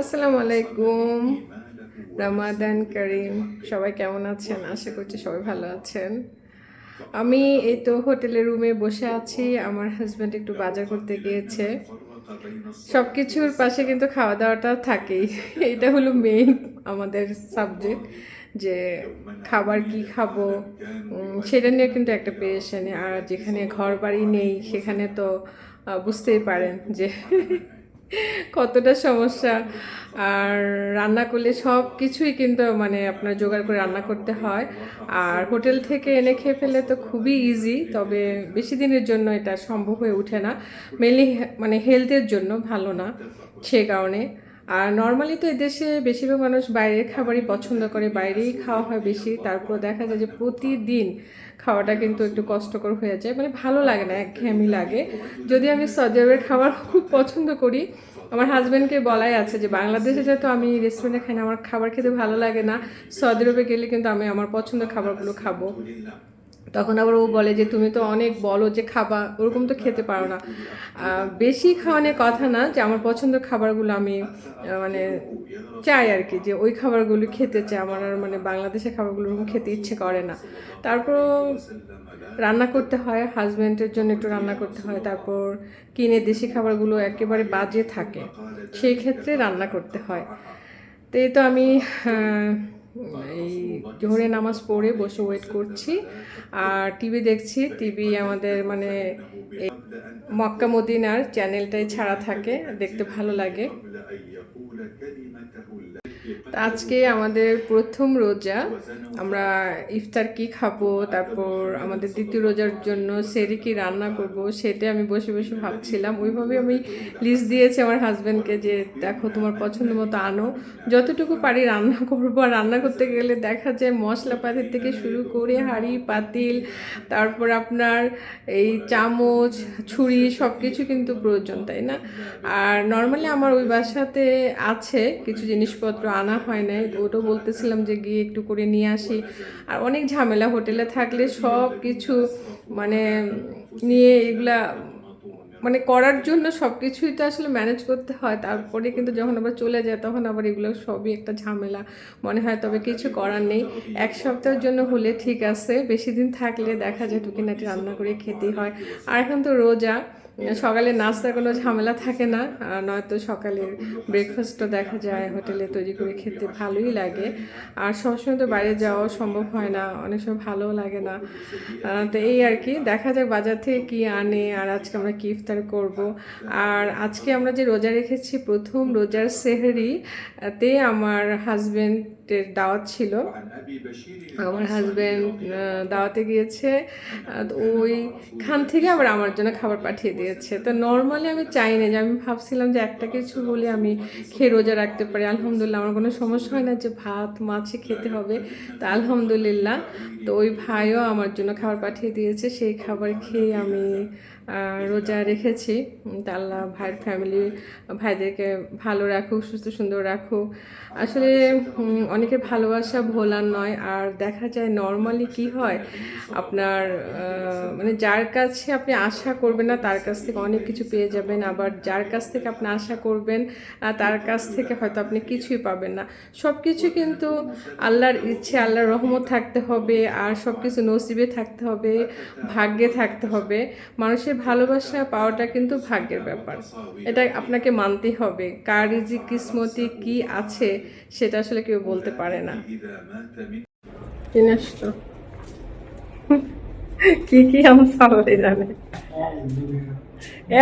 আসসালামু আলাইকুম। রামাদান করিম, সবাই কেমন আছেন? আশা করছি সবাই ভালো আছেন। আমি এই তো হোটেলের রুমে বসে আছি। আমার হাজব্যান্ড একটু বাজার করতে গিয়েছে। সব কিছুর পাশে কিন্তু খাওয়া দাওয়াটা থাকেই। এটা হলো মেইন আমাদের সাবজেক্ট যে খাবার কি খাব? সেটা নিয়ে কিন্তু একটা পেরেশানি আর যেখানে ঘর বাড়ি নেই, সেখানে তো বুঝতেই পারেন যে কতটা সমস্যা। আর রান্না করলে সব কিছুই কিন্তু মানে আপনার জোগাড় করে রান্না করতে হয়। আর হোটেল থেকে এনে খেয়ে ফেলে তো খুবই ইজি তবে বেশি দিনের জন্য এটা সম্ভব হয়ে ওঠে না। মেনলি মানে হেলথের জন্য ভালো না, সে কারণে। আর নর্মালি তো এদেশে বেশিরভাগ মানুষ বাইরের খাবারই পছন্দ করে, বাইরেই খাওয়া হয় বেশি। তারপর দেখা যায় যে প্রতিদিন খাওয়াটা কিন্তু একটু কষ্টকর হয়ে যায়। মানে ভালো লাগে না, একঘেয়েমি লাগে। যদি আমি সৌদি আরবের খাবার খুব পছন্দ করি, আমার হাজব্যান্ডকে বলাই আছে যে বাংলাদেশে যেহেতু আমি রেস্টুরেন্টে খাই না, আমার খাবার খেতে ভালো লাগে না সৌদি আরবে গেলে কিন্তু আমি আমার পছন্দের খাবারগুলো খাব। তখন আবার ও বলে যে, তুমি তো অনেক বলো যে খাবা। ওরকম তো খেতে পারো না। বেশি খাওয়ানোর কথা না যে, আমার পছন্দের খাবারগুলো আমি মানে চাই আর কি যে, ওই খাবারগুলো খেতে চাই। আমার আর মানে বাংলাদেশের খাবারগুলো ওরকম খেতে ইচ্ছে করে না। তারপর রান্না করতে হয়, হাজব্যান্ডের জন্য একটু রান্না করতে হয়। তারপর কিনে দেশি খাবারগুলো একেবারে বাজে থাকে। সেই ক্ষেত্রে রান্না করতে হয়। তো এই তো আমি এই জোহরে নামাজ পড়ে বসে ওয়েট করছি আর টিভি দেখছি টিভি আমাদের মানে এই মক্কা মদিনার চ্যানেলটাই ছাড়া থাকে দেখতে ভালো লাগে আজকে আমাদের প্রথম রোজা। আমরা ইফতার কি খাব, তারপর আমাদের দ্বিতীয় রোজার জন্য সেরি কি রান্না করব, সেটা আমি বসে বসে ভাবছিলাম। ওইভাবে আমি লিস্ট দিয়েছি আমার হাজব্যান্ডকে যে, দেখো, তোমার পছন্দ মতো আনো। যতটুকু পারি রান্না করব। আর রান্না করতে গেলে দেখা যায় মশলাপাতির থেকে শুরু করে হাঁড়ি, পাতিল, তারপর আপনার এই চামচ, ছুরি সব কিছু কিন্তু প্রয়োজন, তাই না? আর নর্মালি আমার ওই বাসাতে আছে কিছু জিনিসপত্র আনা হয় নাই ওটাও বলতেছিলাম যে গিয়ে একটু করে নিয়ে আসি। আর অনেক ঝামেলা হোটেলে থাকলে সব কিছু মানে নিয়ে এগুলা মানে করার জন্য সব কিছুই তো আসলে ম্যানেজ করতে হয়। তারপরে কিন্তু যখন আবার চলে যায়, তখন আবার এগুলো সবই একটা ঝামেলা। মনে হয় তবে কিছু করার নেই। এক সপ্তাহের জন্য হলে ঠিক আছে, বেশি দিন থাকলে দেখা যায় টুকিনাটি রান্না করে খেতেই হয়। আর এখন তো রোজা। সকালে নাস্তার কোনো ঝামেলা থাকে না নয়তো সকালের ব্রেকফাস্টও দেখা যায়, হোটেলে তৈরি করে খেতে ভালোই লাগে। আর সবসময় তো বাইরে যাওয়া সম্ভব হয় না, অনেক সময় ভালোও লাগে না। তো এই আর কি, দেখা যাক বাজার থেকে কি আনে, আর আজকে আমরা কি ইফতার করব। আর আজকে আমরা যে রোজা রেখেছি, প্রথম রোজার সেহরি, তে আমার হাজবেন্ডের দাওয়াত ছিল। আমার হাজব্যান্ড দাওয়াতে গিয়েছে। ওইখান থেকে আবার আমার জন্য খাবার পাঠিয়ে দিয়েছে। তো নর্মালি আমি চাই না যে, আমি ভাবছিলাম যে একটা কিছু হলে আমি খেয়ে রোজা রাখতে পারি। আলহামদুলিল্লাহ, আমার কোনো সমস্যা হয় না যে ভাত, মাছে খেতে হবে। তো আলহামদুলিল্লাহ, তো ওই ভাইও আমার জন্য খাবার পাঠিয়ে দিয়েছে। সেই খাবার খেয়ে আমি রোজা রেখেছি। তা আল্লাহ ভাইয়ের ফ্যামিলি ভাইদেরকে ভালো রাখুক, সুস্থ সুন্দর রাখুক। আসলে অনেকের ভালোবাসা ভোলার নয়, আর দেখা যায় নর্মালি কি হয়, আপনার মানে যার কাছে আপনি আশা করবেন না, তার কাছ থেকে অনেক কিছু পেয়ে যাবেন, আবার যার কাছ থেকে আপনি আশা করবেন তার কাছ থেকে হয়তো আপনি কিছুই পাবেন না। সব কিছু কিন্তু আল্লাহর ইচ্ছে, আল্লাহর রহমত থাকতে হবে, আর সব কিছু নসিবে থাকতে হবে, ভাগ্যে থাকতে হবে। মানুষের ভালোবাসা পাওয়াটা কিন্তু ভাগ্যের ব্যাপার। এটা আপনাকে মানতেই হবে। কার যে কিসমতি কি আছে, সেটা আসলে কেউ বলতে পারে না। কি কি জানে?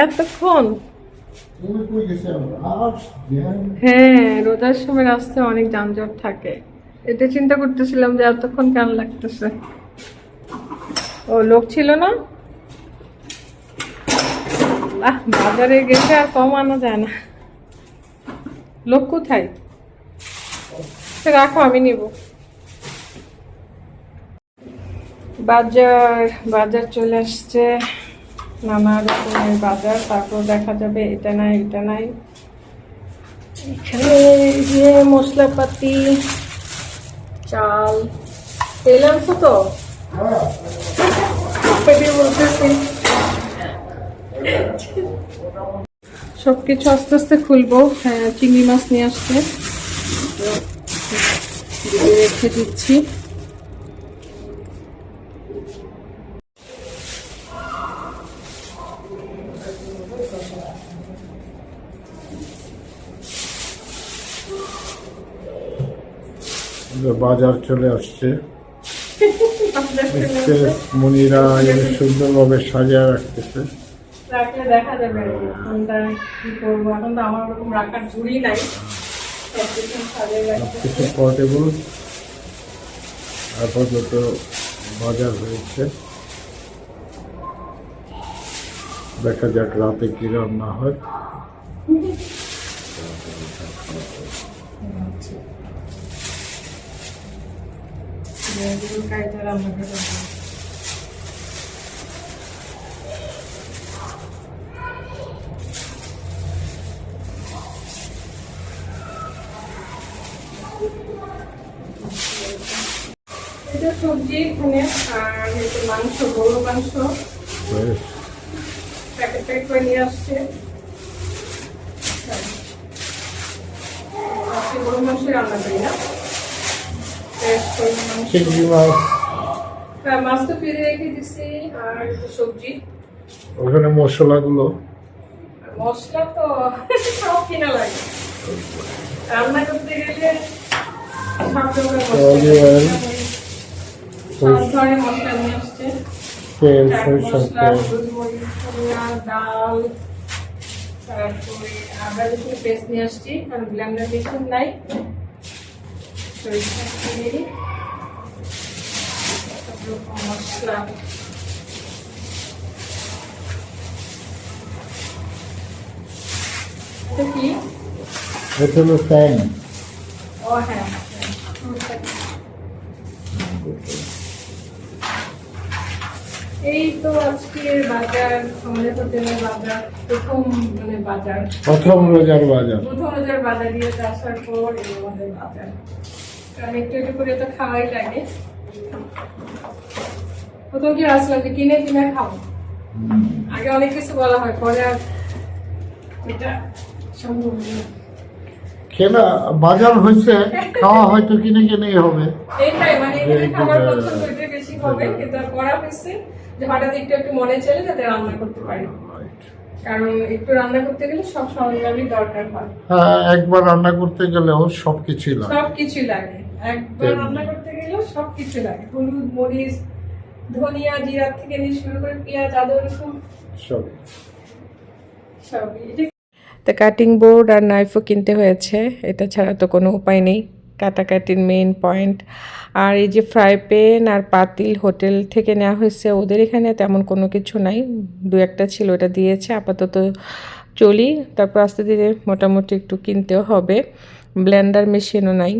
এতক্ষণ? হ্যাঁ রোজার সময় রাস্তায় অনেক যানজট থাকে। এটা চিন্তা করতেছিলাম যে এতক্ষণ কেন লাগতেছে? ও, লোক ছিল না? বাজারে গেছে আর কম আনা যায় না। লোক কোথায়? রাখো, আমি নিব। বাজার বাজার চলে আসছে। নানা রকমের বাজার, তারপর দেখা যাবে এটা নাই এটা নাই। এখানে এই যে মশলাপাতি, চাল তেল আনছো তো। সব কিছু আস্তে আস্তে খুলবো। হ্যাঁ চিংড়ি মাছ নিয়ে আসছে। রেখে দিচ্ছি। বাজার চলে আসছে। মুনিরা সুন্দরভাবে সাজিয়ে রাখতেছে। রাখলে দেখা যাবে। কোনটা কি করব? এখন তো আমার ওরকম রাখার ঝুড়ি নাই। সব কিছু সাজিয়ে রাখতে পোর্টেবল আপাতত বাজার হয়েছে। দেখা যাক রাতে কি রান্না হয়। এগুলো কায়দা রান্না করে দেবো। এটা সবজি এখানে আর মাংস গরু মাংস। প্যাকেট প্যাকেট করে নিয়ে আসছে। আজকে মাংস রান্না করি না। চিংড়ি মাছ। হ্যাঁ তো ফিরে রেখে দিছি আর সবজি। ওখানে মশলাগুলো। মশলা তো সব কিনা লাগে। রান্না করতে গেলে সব রকমের মশলা সব ধরনের মশলা নিয়ে আসছে। তেল চাট সরিষার মশলা তেল। হলুদ মরিচ ধনিয়া ডাল তারপরে আদা রসুন পেস্ট নিয়ে আসছি। কারণ ব্লেন্ডার বেশি নাই সরিষা তেল। সব রকম মশলা। এটা কি? এটা হলো ফ্যান ও হ্যাঁ হ্যাঁ। এই তো আজকের বাজার আমাদের হোটেলের বাজার প্রথম মানে বাজার। প্রথম রোজার বাজার। প্রথম রোজার বাজার দিয়ে আসার পর এই আমাদের বাজার। কারণ একটু একটু করে তো খাওয়াই লাগে। প্রথম কি আসলাম যে কিনে কিনে খাব? আগে অনেক কিছু বলা হয় পরে আর এটা সম্ভব না। কেনা বাজার হয়েছে খাওয়া হয়তো কিনে কিনেই হবে। মানে এখানে খাবার পছন্দ এটা বেশি হবে কিন্তু করা হয়েছে যে হঠাৎ একটু একটু চলে যাতে রান্না করতে পারি। কারণ একটু রান্না করতে গেলে সব সরঞ্জামই দরকার হয়। হ্যাঁ একবার রান্না করতে গেলেও সব কিছুই লাগে। সব কিছু লাগে। একবার রান্না করতে গেলেও সব কিছু লাগে। হলুদ মরিচ ধনিয়া জিরা থেকে নিয়ে শুরু করে পেঁয়াজ আদা রসুন সব সবই। তো কাটিং বোর্ড আর নাইফও কিনতে হয়েছে। এটা ছাড়া তো কোনো উপায় নেই। কাটাকাটির মেইন পয়েন্ট আর এই যে ফ্রাই প্যান আর পাতিল হোটেল থেকে নেওয়া হয়েছে, ওদের এখানে তেমন কোনো কিছু নাই। দু একটা ছিল, ওটা দিয়েছে। আপাতত চলি। তারপর আস্তে ধীরে মোটামুটি একটু কিনতেও হবে। ব্লেন্ডার মেশিনও নাই।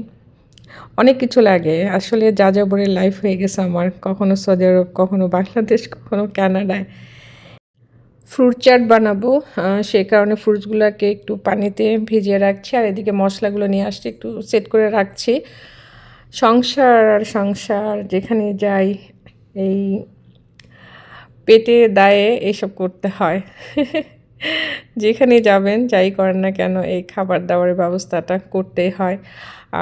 অনেক কিছু লাগে। আসলে যা যাবরের লাইফ হয়ে গেছে আমার। কখনো সৌদি আরব, কখনো বাংলাদেশ, কখনো কানাডায়। ফ্রুট চাট বানাবো। সেই কারণে ফ্রুটসগুলোকে একটু পানিতে ভিজিয়ে রাখছি আর এদিকে মশলাগুলো নিয়ে আসছি, একটু সেট করে রাখছি। সংসার আর সংসার, যেখানে যাই, এই পেটে, দায়ে এইসব করতে হয়। যেখানে যাবেন, যাই করেন না কেন, এই খাবার দাবারের ব্যবস্থাটা করতেই হয়।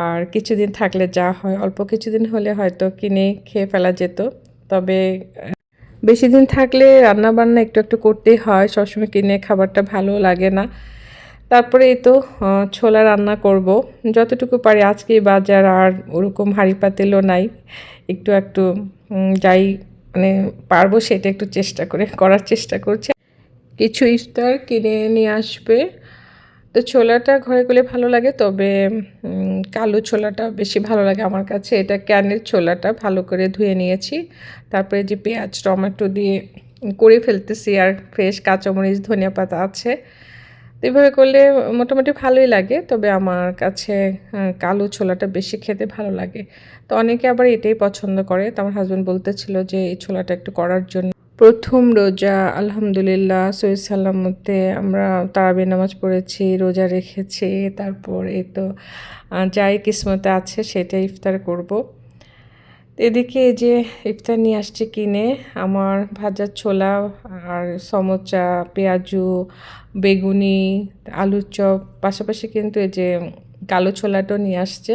আর কিছুদিন থাকলে যা হয়, অল্প কিছুদিন হলে হয়তো কিনে খেয়ে ফেলা যেত। তবে বেশি দিন থাকলে রান্না বান্না একটু একটু করতেই হয়, সবসময় কিনে খাবারটা ভালো লাগে না। তারপরে এই তো ছোলা রান্না করব। যতটুকু পারি আজকে বাজার আর ওরকম হাঁড়ি পাতিলও নাই। একটু একটু যাই মানে পারব সেটা একটু চেষ্টা করে, করার চেষ্টা করছি। কিছু ইফতার কিনে নিয়ে আসবে। তো ছোলাটা ঘরে করলে ভালো লাগে, তবে কালো ছোলাটা বেশি ভালো লাগে আমার কাছে। এটা ক্যানের ছোলাটা ভালো করে ধুয়ে নিয়েছি। তারপরে যে পেঁয়াজ, টমেটো দিয়ে করে ফেলতেছি, আর ফ্রেশ কাঁচামরিচ, ধনিয়া পাতা আছে। তো এইভাবে করলে মোটামুটি ভালোই লাগে, তবে আমার কাছে কালো ছোলাটা বেশি খেতে ভালো লাগে। তো অনেকে আবার এটাই পছন্দ করে। তো আমার হাজব্যান্ড বলতেছিল যে, এই ছোলাটা একটু করার জন্য প্রথম রোজা, আলহামদুলিল্লাহ সৈয়দ সাল্লামতে আমরা তারাবি নামাজ পড়েছি, রোজা রেখেছি, তারপর এই তো যাই কিসমতে আছে সেটা ইফতার করব। এদিকে এই যে ইফতার নিয়ে আসছে কিনে, আমার ভাজা ছোলা আর সমোচা, পেঁয়াজু, বেগুনি, আলুর চপ, পাশাপাশি কিন্তু এই যে কালো ছোলাটাও নিয়ে আসছে,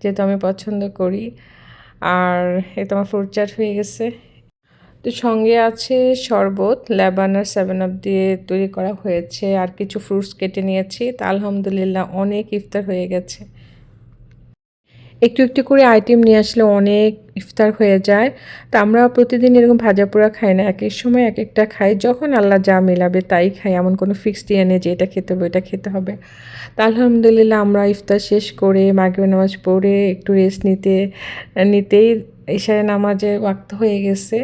যেহেতু আমি পছন্দ করি। আর এ তো আমার ফ্রুট চাট হয়ে গেছে। তো সঙ্গে আছে শরবত লেবান আর সেভেন আপ দিয়ে তৈরি করা হয়েছে আর কিছু ফ্রুটস কেটে নিয়েছি। তা আলহামদুলিল্লাহ অনেক ইফতার হয়ে গেছে। একটু একটু করে আইটেম নিয়ে আসলে অনেক ইফতার হয়ে যায়। তা আমরা প্রতিদিন এরকম ভাজা পোড়া খাই না, এক এক সময় এক একটা খাই। যখন আল্লাহ যা মেলাবে তাই খাই, এমন কোনো ফিক্স দিয়ে নেই যে এটা খেতে হবে এটা খেতে হবে। তা আলহামদুলিল্লাহ আমরা ইফতার শেষ করে মাগরিব নামাজ পড়ে একটু রেস্ট নিতে, নিতেই ইশারে নামাজে ওয়াক্ত হয়ে গেছে।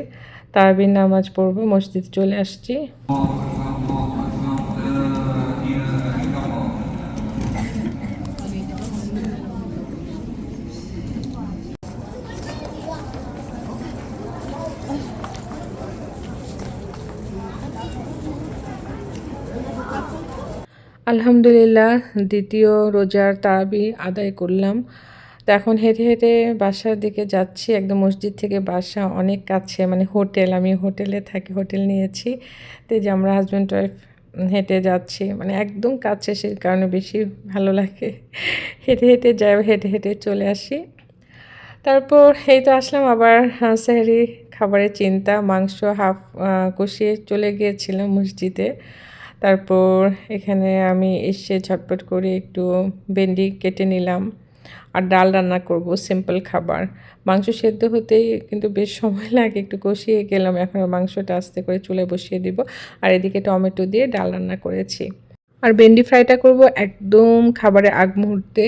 তারাবির নামাজ পড়ব মসজিদ চলে আসছি। আলহামদুলিল্লাহ দ্বিতীয় রোজার তারাবি আদায় করলাম। তো এখন হেঁটে হেঁটে বাসার দিকে যাচ্ছি। একদম মসজিদ থেকে বাসা অনেক কাছে মানে হোটেল আমি হোটেলে থাকি হোটেল নিয়েছি। তো যে আমরা হাজব্যান্ড ওয়াইফ হেঁটে যাচ্ছি মানে একদম কাছে সেই কারণে বেশি ভালো লাগে। হেঁটে হেঁটে যাই হেঁটে হেঁটে চলে আসি। তারপর এই তো আসলাম আবার আহ, খাবারের চিন্তা মাংস হাফ কষিয়ে চলে গিয়েছিলাম মসজিদে। তারপর এখানে আমি এসে ঝটপট করে একটু ভেন্ডি কেটে নিলাম। আর ডাল রান্না করব সিম্পল খাবার। মাংস সেদ্ধ হতেই কিন্তু বেশ সময় লাগে, একটু কষিয়ে গেলাম। এখন মাংসটা আস্তে করে চুলে বসিয়ে দিব। আর এদিকে টমেটো দিয়ে ডাল রান্না করেছি। আর ভেন্ডি ফ্রাইটা করব একদম খাবারের আগ মুহূর্তে।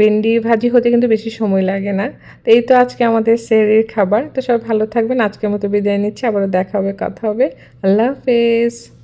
ভেন্ডি ভাজি হতে কিন্তু বেশি সময় লাগে না। তো এই তো আজকে আমাদের সেরির খাবার। তো সব ভালো থাকবেন। আজকের মতো বিদায় নিচ্ছি। আবারও দেখা হবে, কথা হবে। আল্লাহ হাফেজ।